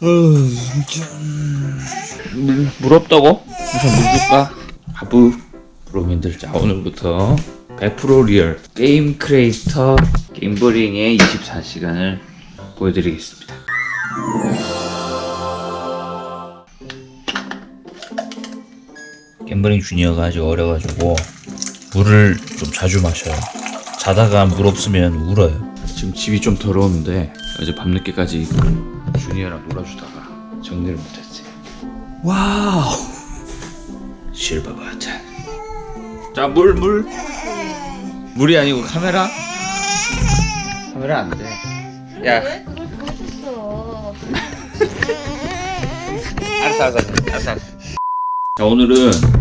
물, 물 없다고? 우선 물 줄까? 하부 브로민들 자 오늘부터 100% 리얼 게임 크리에이터 게임버링의 24시간을 보여드리겠습니다 게임버링 주니어가 아직 어려가지고 물을 좀 자주 마셔요 자다가 물 없으면 울어요 지금 집이 좀 더러운데 어제 밤늦게까지 주니어랑 놀아주다가 정리를 못했지. 와우. 실버 버튼 자물 물. 물이 아니고 카메라? 카메라 안 돼. 야. 왜 그걸 보여줬어? 알았어 알았어 알았어. 알았어 자 오늘은 어,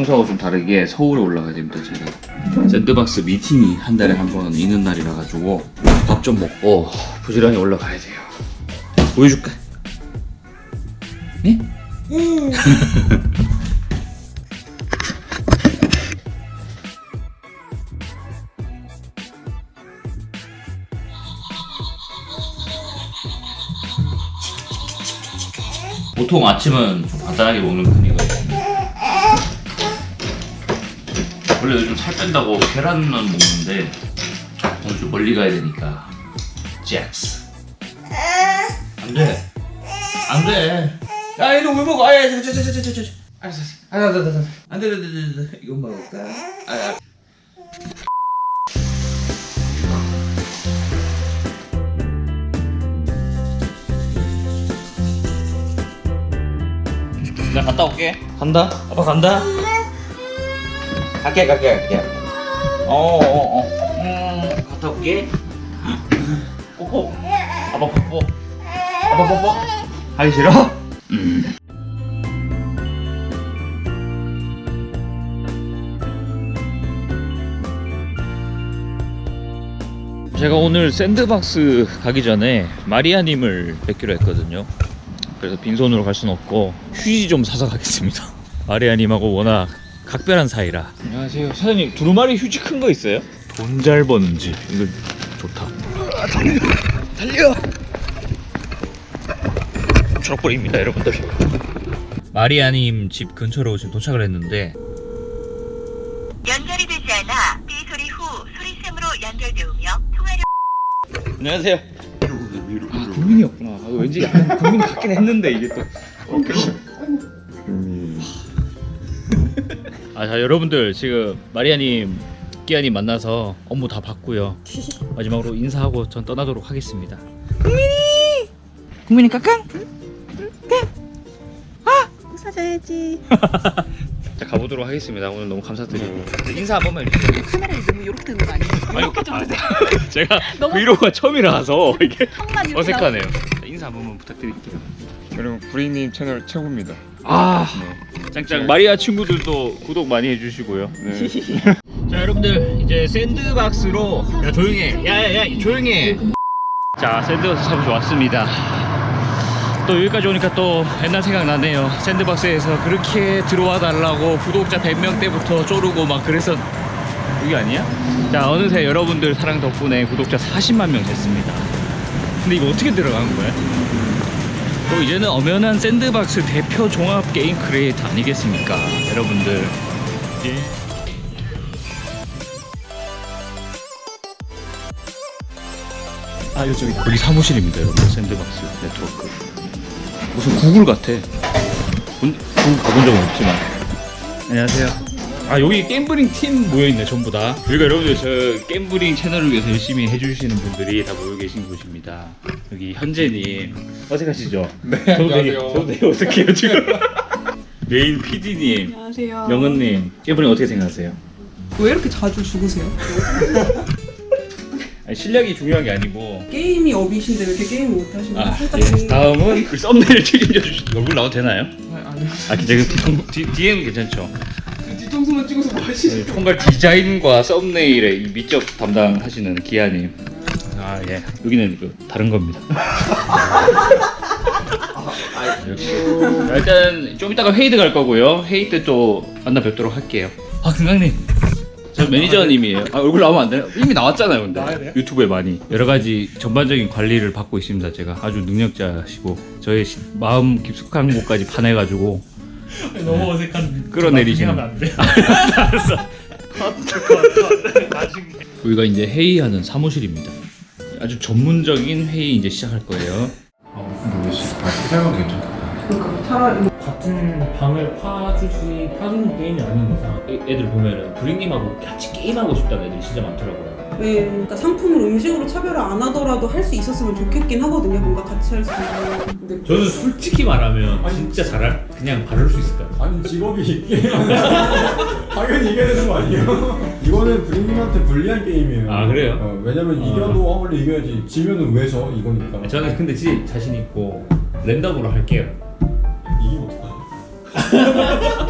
평소하고 좀 다르게 서울에 올라가야 됩니다 제가 샌드박스 미팅이 한 달에 한 번 있는 날이라 가지고 밥 좀 먹고 부지런히 올라가야 돼요 보여줄까? 네? 보통 아침은 좀 간단하게 먹는 편이거든요. 원래 요즘 살 뺀다고 계란만 먹는데 오늘 좀 멀리 가야 되니까 잭스. 안 돼. 안 돼. 야, 이거 왜 먹어? 아, 야, 저, 저, 저, 저, 저, 저, 저. 알았어, 알았어. 아, 나, 나, 나, 나. 안 돼, 안 돼, 안 돼, 안 돼. 이건 먹을까? 아, 아. 나 갔다 올게. 간다. 아빠 간다. 갈게, 갈게, 갈게. 어, 어, 어. 음, 갔다 올게. 뽀뽀. 아빠 뽀뽀. 아빠 뽀뽀. 하기 싫어? 음. 제가 오늘 샌드박스 가기 전에 마리아님을 뵙기로 했거든요. 그래서 빈손으로 갈 순 없고 휴지 좀 사서 가겠습니다. 마리아님하고 워낙 각별한 사이라. 안녕하세요. 사장님 두루마리 휴지 큰 거 있어요? 돈 잘 버는 집. 이거 좋다. 달려, 달려. 초록불입니다, 여러분들. 마리아님 집 근처로 지금 도착을 했는데 연결이 되지 않아 삐 소리 후 소리샘으로 연결되우며 통화를 안녕하세요. 아, 국민이었구나. 아, 왠지 약간 국민 같긴 했는데 이게 또. 아, 자 여러분들 지금 마리아님, 끼아님 만나서 업무 다 봤고요. 마지막으로 인사하고 전 떠나도록 하겠습니다. 국민이 까깡? 아! 웃어줘야지. 자 가보도록 하겠습니다. 오늘 너무 감사드리고 인사 한 번만 해주세요. 카메라 너무 이렇게 된거 아니에요? 아니, 이렇게 좀 아, 보세요. 제가 너무- 브이로그가 처음이라서 이게 턱만 이렇게 어색하네요. 자, 인사 한 번만 부탁드릴게요. 그리고 구리님 채널 최고입니다. 아, 네. 짱짱 마리아 친구들도 구독 많이 해주시고요. 네. 자 여러분들 이제 샌드박스로 야 조용해 야야야 조용해 자 샌드박스 사무실 왔습니다 또 여기까지 오니까 또 옛날 생각나네요 샌드박스에서 그렇게 들어와 달라고 구독자 100명 때부터 쪼르고 막 그래서 여기 아니야? 자 어느새 여러분들 사랑 덕분에 구독자 40만 명 됐습니다 근데 이거 어떻게 들어가는 거야? 또 이제는 엄연한 샌드박스 대표 종합 게임 크리에이터 아니겠습니까? 여러분들. 예. 아 이쪽이다 우리 사무실입니다 여러분. 샌드박스 네트워크. 무슨 구글 같아. 본, 구글 가본 적은 없지만. 안녕하세요 아 여기 게임브링 팀 모여있네 전부 다 여기가 여러분들 저 게임브링 채널을 위해서 열심히 해주시는 분들이 다 모여 계신 곳입니다 여기 현재님 어색하시죠? 네, 저도 되게, 안녕하세요. 저도 되게 어색해요 지금 메인 PD님 안녕하세요. 영은님 게임브링 어떻게 생각하세요? 왜 이렇게 자주 죽으세요? 아니, 실력이 중요한 게 아니고 게임이 업이신데 왜 이렇게 게임 못하시는 아, 살짝 예. 좀- 다음은 그 썸네일 책임져 주시 얼굴 나와도 되나요? 아, 아니요. 아, 괜찮아요. 뒤, 뒤, 뒤에는 괜찮죠. 그 뒤통수만 찍어서 뭐 하시는 네, 총괄 디자인과 썸네일의 이 미적 담당하시는 기아님. 아, 예. 여기는 그 다른 겁니다. 역시. 자, 일단 좀 이따가 회의 들어갈 거고요. 회의 때 또 만나 뵙도록 할게요. 아, 금강님. 저저 매니저님이에요. 아, 얼굴 나오면 안 되나? 이미 나왔잖아요, 근데. 유튜브에 많이. 여러 가지 전반적인 관리를 받고 있습니다, 제가. 아주 능력자시고. 저의 시- 마음 깊숙한 곳까지 파내가지고. 너무 어색한 끌어내리시는. 하면 안 돼. 알았어. 여기가 이제 회의하는 사무실입니다. 아주 전문적인 회의 이제 시작할 거예요. 그러니까 차라리 같은 방을 파주시 파주는 게임이 아닌 이상 애- 애들 보면은 브링님하고 같이 게임하고 싶다는 애들이 진짜 많더라고요. 네, 그러니까 상품을 음식으로 차별을 안 하더라도 할 수 있었으면 좋겠긴 하거든요. 뭔가 같이 할 수 있는. 근데 저는 솔직히 말하면 진짜 잘할 그냥 바를 수 있을 것 같아요. 아니 직업이 있게 당연히 이겨야 되는 거 아니에요? 이거는 브링님한테 불리한 게임이에요. 아, 그래요? 어, 왜냐면 아. 이겨도 한 번에 이겨야지 지면은 왜 져? 이거니까. 저는 근데 진짜 자신 있고 랜덤으로 할게요. 이기면 어떡하냐?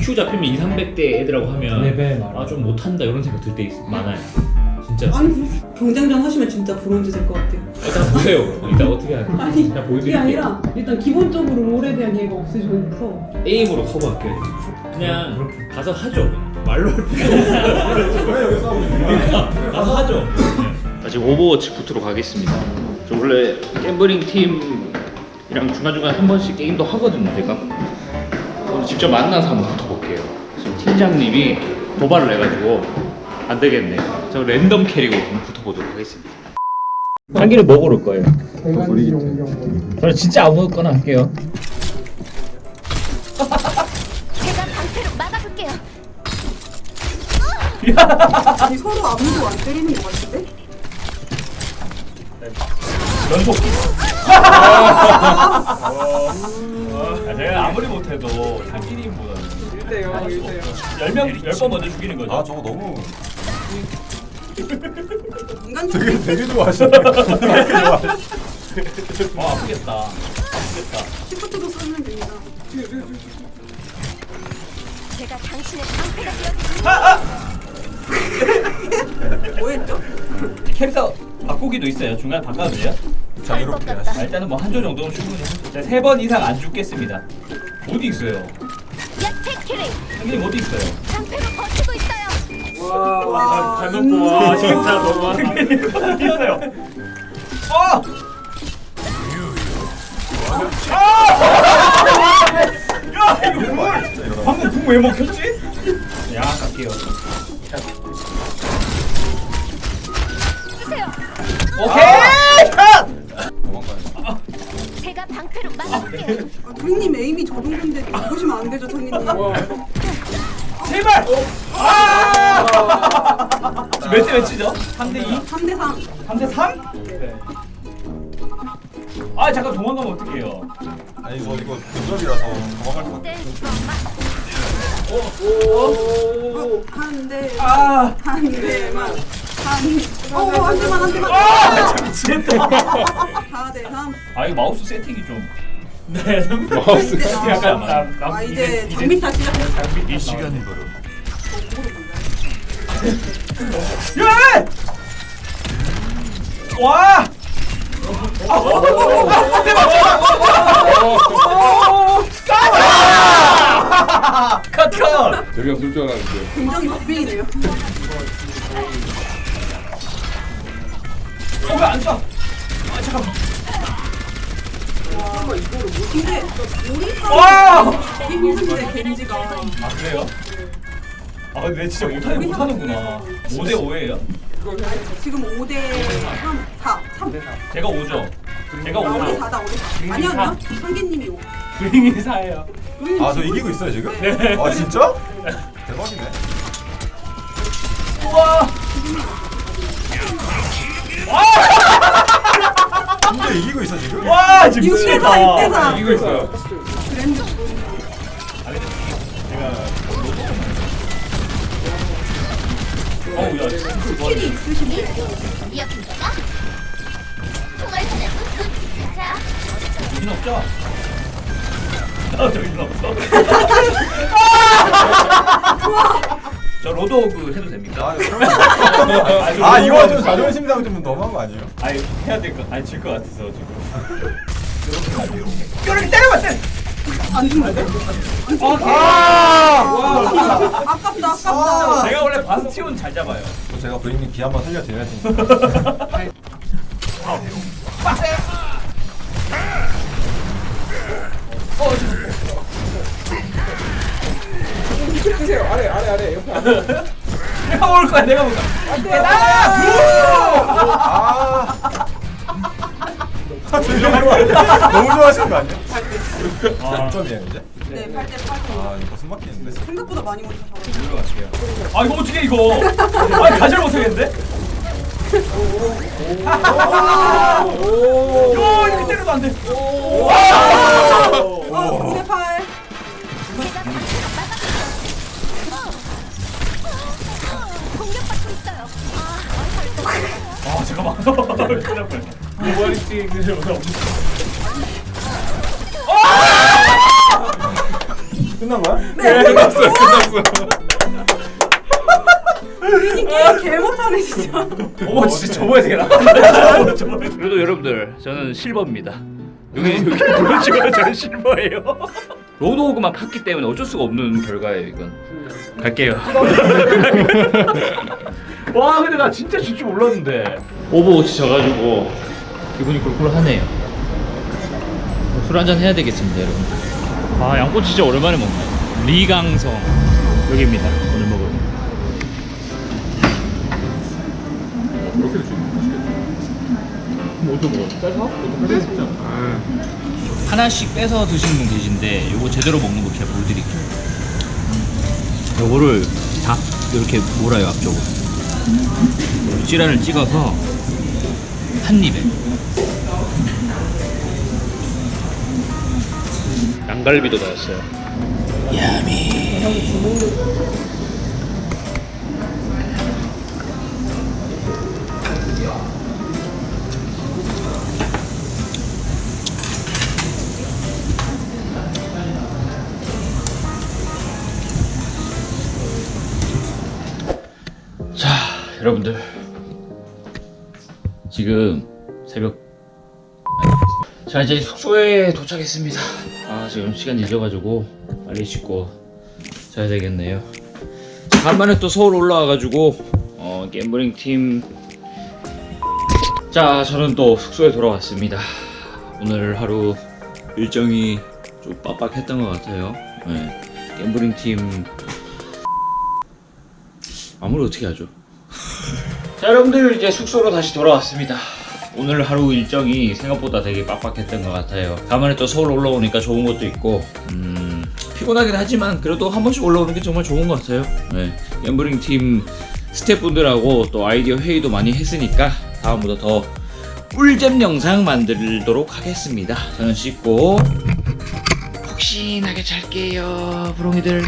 큐 잡히면 2, 300대 애들하고 하면 레벨 아좀 못한다 이런 생각 들때있 많아요. 진짜. 아니 경쟁전 하시면 진짜 브론즈 될 것 같아요. 일단 보세요. 일단 어떻게 하는지. 아니 일단 그게 보여드릴게요. 아니라 일단 기본적으로 롤에 대한 이해가 없으셔서 에임으로 커버할게요. 그냥 가서 하죠. 말로 할 필요 왜 여기 싸우고 있는 거야? 가서 하죠. 자, 지금 오버워치 부트로 가겠습니다. 저 원래 갬블링 팀이랑 중간중간 한 번씩 게임도 하거든요, 제가. 오늘 직접 만나서 한번 붙어볼게요. 지금 팀장님이 도발을 해가지고 안 되겠네. 저 랜덤 캐릭으로 한번 붙어보도록 하겠습니다. 한 개를 뭐 고를 거예요? 저는 진짜 아무거나 할게요. 제가 방패로 막아볼게요. 아니 서로 아무도 안 때리는 것 같은데? 연속. 아, 제가 아무리 못해도 한끼님보다는 1대0 1대0 10명, 10번 먼저 죽이는 거죠. 아 저거 너무 인간적인 되게 되게 좋아하시네. 되게 좋아하시네. 아, 아프겠다. 아프겠다. 시프트도 쓰면 됩니다. 제가 당신의 방패가 되어 뭐 했죠? 캐릭터 바꾸기도 있어요. 중간에 바꿔도 돼요? 될것 아, 같다. 일단은 뭐 한 조 정도는 충분히 세번 이상 안 죽겠습니다. 어디 있어요? 키링 한기님 어디 있어요? 방패로 버티고 있어요. 와, 잘 먹고 와 진짜 너무 어디 있어요? 어! 야 이거 뭐야? 방금 궁왜 먹혔지? 야. 주세요. 아 잠깐 도망가면 어떡해요? 아니 저 이거 근접이라서 도망갈 것. 댄스 막한 대, 아! 한 대만. 한, 어, 한 대만, 한 대만. 아! 미치겠다. 4대 3. 아 이거 마우스 세팅이 좀. 네, 마우스 세팅 약간 남, 남, 아, 이제 장비 탓이야. 이 시간이 바로. 야! 와! 한대 맞잖아! 컷! 컷! 저기가 쏠줄 알았는데. 굉장히 박빙이네요. 어, 왜안 쏴? 아, 잠깐만. 근데 우리 와! 사람 되게 힘든데 겐지가 아, 그래요? 아, 근데 내 진짜 못하는, 못하는구나. 5대 5예요? 지금 5대 3, 4, 3. 제가 5죠? 제가 아, 5대 5죠? 4다, 5대 4. 아니요, 아니요. 상계님이 5. 브링이 4예요. 아 저 이기고 있어요 지금? 아 진짜? 대박이네. 우와! 진짜 이기고 있어 지금? 와, 지금 이거 미치겠다. 대사, 이 대사. 이기고 있어요. 그랜드 어우, 야, 스킬이 있으신데. 여기다가 총알 하나 자 여긴 없죠? 아, 저기는 없어. 저 로드오그 해도 됩니까? 아 이거 좀 자존심 상좀 너무한 거 아니에요? 아니 해야 될 거, 아니 질것 같아서 지금. 이렇게 안 돼. 안 죽는데? 아! 아깝다 아깝다 제가 원래 바스티온 잘 잡아요. 제가 브링님 기 한번 살려드려야 되니까. 내가 먹을 거야, 내가 먹을 너무 좋아하시는 거 아니야? 아, 점이에요 이제? 네 8대 8 아 이거 숨 막히는데. 생각보다 많이 못 잡아요 아, 이거 어떻게 이거? 아, 가지를 못하겠는데? 요, 이렇게 때려도 안 돼. 어 9대 8 공격받고 있어요. 아, 잠깐만. 큰일 날 뻔. 모 바리스틱 끝난 거야? 네, 끝났어요, 끝났어요. 브리님 게임 개 못하네 진짜 어머, 진짜 접어야 되나? 그래도 여러분들, 저는 실버입니다. 여기, 여기 보여주면 저는 실버예요. 로드호그만 팠기 때문에 어쩔 수가 없는 결과예요, 이건. 갈게요. 와, 근데 나 진짜 질 줄 몰랐는데. 오버워치 져가지고 기분이 꿀꿀하네요. 술 한잔 해야 되겠습니다, 여러분. 아, 양꼬치 진짜 오랜만에 먹네요. 리강성. 여기입니다. 오늘 먹을. 하나씩 빼서 드시는 분 계신데 요거 제대로 먹는 거 제가 보여드릴게요. 요거를 다 이렇게 몰아요 앞쪽으로. 찌란을 찍어서 한 입에. 양갈비도 넣었어요. 야미. 자, 여러분들. 지금 새벽. 자, 이제 숙소에 도착했습니다. 아, 지금 시간 늦어가지고 빨리 씻고 자야 되겠네요. 자, 간만에 또 서울 올라와가지고, 어, 갬블링 팀. 자, 저는 또 숙소에 돌아왔습니다. 오늘 하루 일정이 좀 빡빡했던 것 같아요. 네. 갬블링 팀 아무리 어떻게 하죠? 자 여러분들 이제 숙소로 다시 돌아왔습니다. 오늘 하루 일정이 생각보다 되게 빡빡했던 것 같아요. 가만히 또 서울 올라오니까 좋은 것도 있고 음, 피곤하긴 하지만 그래도 한 번씩 올라오는 게 정말 좋은 것 같아요. 네. 갬블링 팀 스태프분들하고 또 아이디어 회의도 많이 했으니까 다음부터 더 꿀잼 영상 만들도록 하겠습니다. 저는 씻고 푹신하게 잘게요, 부롱이들.